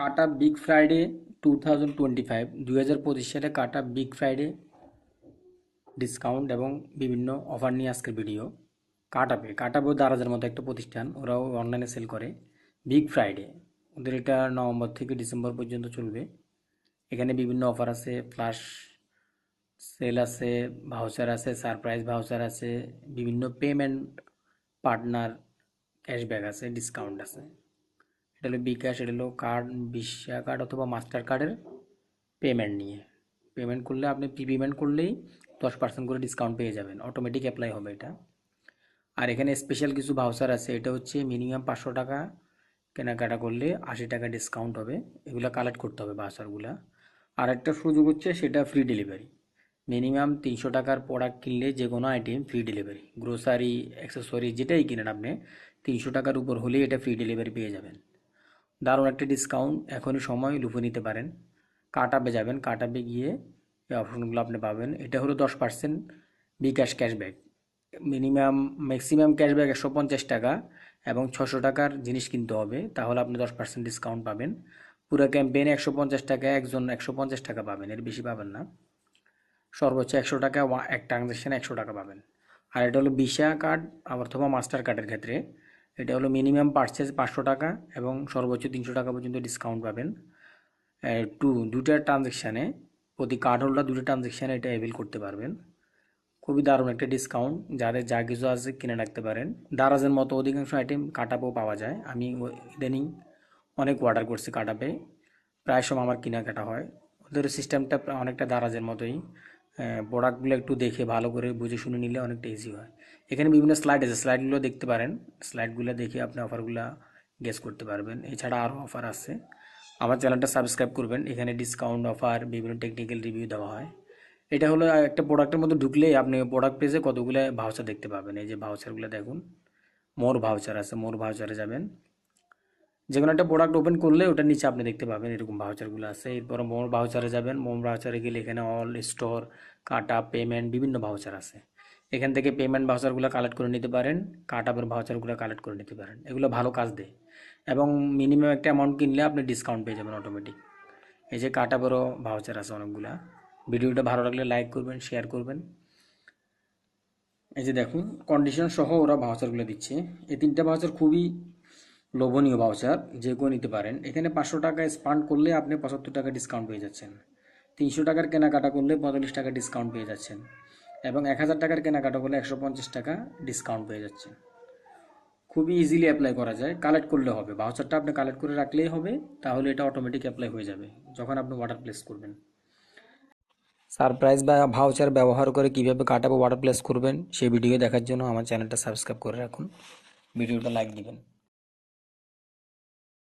কাটা big Friday two thousand twenty five দুই হাজার পঁচিশ সালে কাটা বিগ ফ্রাইডে ডিসকাউন্ট এবং বিভিন্ন অফার নিয়ে আজকের ভিডিও কাটাবে কাটাবেও দারাজের মতো একটা প্রতিষ্ঠান, ওরাও অনলাইনে সেল করে। বিগ ফ্রাইডে ওদের এটা নভেম্বর থেকে ডিসেম্বর পর্যন্ত চলবে। এখানে বিভিন্ন অফার আছে ফ্লাশ সেল আছে ভাউচার আছে সারপ্রাইজ ভাউচার আছে, বিভিন্ন পেমেন্ট পার্টনার ক্যাশব্যাক আছে ডিসকাউন্ট আছে। এটা হলো বিকাশ এটা হলো কার্ড ভিসা কার্ড অথবা মাস্টার কার্ডের পেমেন্ট নিয়ে। পেমেন্ট করলে আপনি প্রি পেমেন্ট করলেই দশ পার্সেন্ট করে ডিসকাউন্ট পেয়ে যাবেন। অটোমেটিক অ্যাপ্লাই হবে এটা। আর এখানে স্পেশাল কিছু ভাউচার আছে। এটা হচ্ছে মিনিমাম পাঁচশো টাকা কেনাকাটা করলে আশি টাকা ডিসকাউন্ট হবে। এগুলো কালেক্ট করতে হবে ভাউচারগুলো আর একটা সুযোগ হচ্ছে সেটা ফ্রি ডেলিভারি মিনিমাম তিনশো টাকার প্রোডাক্ট কিনলে যে কোনো item free delivery grocery accessory যেটাই কিনেন আপনি, তিনশো টাকার উপর হলেই এটা ফ্রি ডেলিভারি পেয়ে যাবেন। দারুণ একটা ডিসকাউন্ট এখনই সময় লুফে নিতে পারেন। কাটাবে যাবেন, কাটাবে গিয়ে এই অপশনগুলো আপনি পাবেন। এটা হলো দশ percent bKash cashback minimum maximum cashback একশো পঞ্চাশ টাকা এবং ছশো টাকার জিনিস কিনতে হবে, তাহলে আপনি দশ পার্সেন্ট ডিসকাউন্ট পাবেন। পুরো ক্যাম্পেইনে একশো পঞ্চাশ টাকা, একজন একশো পঞ্চাশ টাকা পাবেন, এর বেশি পাবেন না। সর্বোচ্চ একশো টাকা এক ট্রানজ্যাকশানে একশো টাকা পাবেন। আর এটা হলো ভিসা কার্ড অথবা মাস্টার কার্ডের ক্ষেত্রে। এটা হলো মিনিমাম পারচেজ পাঁচশো টাকা এবং সর্বোচ্চ তিনশো টাকা পর্যন্ত ডিসকাউন্ট পাবেন। টু দুটা ট্রানজ্যাকশানে প্রতি কার্ড হোল্ডার দুটো ট্রানজ্যাকশানে এটা অ্যাভেল করতে পারবেন। খুবই দারুণ একটা ডিসকাউন্ট যাদের যা কিছু আছে কিনে রাখতে পারেন। দারাজের মতো অধিকাংশ আইটেম কাটাপেও পাওয়া যায়। আমি ইদানিং অনেক অর্ডার করছি কাটাপে প্রায় সময় আমার কেনাকাটা হয়। ওদের সিস্টেমটা অনেকটা দারাজের মতোই। প্রোডাক্টগুলো একটু দেখে, ভালো করে বুঝে শুনে নিলে অনেকটা ইজি হয়। এখানে বিভিন্ন স্লাইড আছে স্লাইডগুলো দেখতে পারেন। স্লাইডগুলো দেখে আপনি অফারগুলো গেস করতে পারবেন। এছাড়া আরও অফার আছে। আমার চ্যানেলটা সাবস্ক্রাইব করবেন। এখানে ডিসকাউন্ট অফার বিভিন্ন টেকনিক্যাল রিভিউ দেওয়া হয়। এটা হলো একটা প্রোডাক্টের মধ্যে ঢুকলেই আপনি প্রোডাক্ট পেজে কতগুলো ভাউচার দেখতে পাবেন। এই যে ভাউচারগুলো দেখুন মোর ভাউচার আছে মোর ভাউচারে যাবেন। যে কোনো একটা প্রোডাক্ট ওপেন করলে ওটার নিচে আপনি দেখতে পাবেন এরকম ভাউচারগুলো আছে। এরপর মোর ভাউচারে যাবেন মোর ভাউচারে গেলে এখানে অল স্টোর কাটা পেমেন্ট বিভিন্ন ভাউচার আছে। এখান থেকে পেমেন্ট ভাউচারগুলো কালেক্ট করে নিতে পারেন কাটাপের ভাউচারগুলো কালেক্ট করে নিতে পারেন। এগুলো ভালো কাজ দেয় এবং মিনিমাম একটা অ্যামাউন্ট কিনলে আপনি ডিসকাউন্ট পেয়ে যাবেন অটোমেটিক এই যে কাটাপেরও ভাউচার আছে অনেকগুলা। ভিডিওটা ভালো লাগলে লাইক করবেন শেয়ার করবেন। এই যে দেখুন কন্ডিশন সহ ওরা ভাউচারগুলো দিচ্ছে। এই তিনটা ভাউচার খুবই লোভনীয় ভাউচার যে কেউ নিতে পারেন। এখানে পাঁচশো টাকা স্পান্ড করলে আপনি পঁচাত্তর টাকা ডিসকাউন্ট পেয়ে যাচ্ছেন। তিনশো টাকার কেনাকাটা করলে পঁয়তাল্লিশ টাকা ডিসকাউন্ট পেয়ে যাচ্ছেন এবং এক হাজার টাকার কেনাকাটা করলে একশো পঞ্চাশ টাকা ডিসকাউন্ট পেয়ে যাচ্ছেন। খুবই ইজিলি অ্যাপ্লাই করা যায়। কালেক্ট করলে হবে। ভাউচারটা আপনি কালেক্ট করে রাখলেই হবে, তাহলে এটা অটোমেটিক অ্যাপ্লাই হয়ে যাবে যখন আপনি ওয়াটার প্লেস করবেন। সারপ্রাইজ বা ভাউচার ব্যবহার করে কীভাবে কাটাবো ওয়াটার প্লেস করবেন সেই ভিডিও দেখার জন্য আমার চ্যানেলটা সাবস্ক্রাইব করে রাখুন। ভিডিওটা লাইক দিবেন।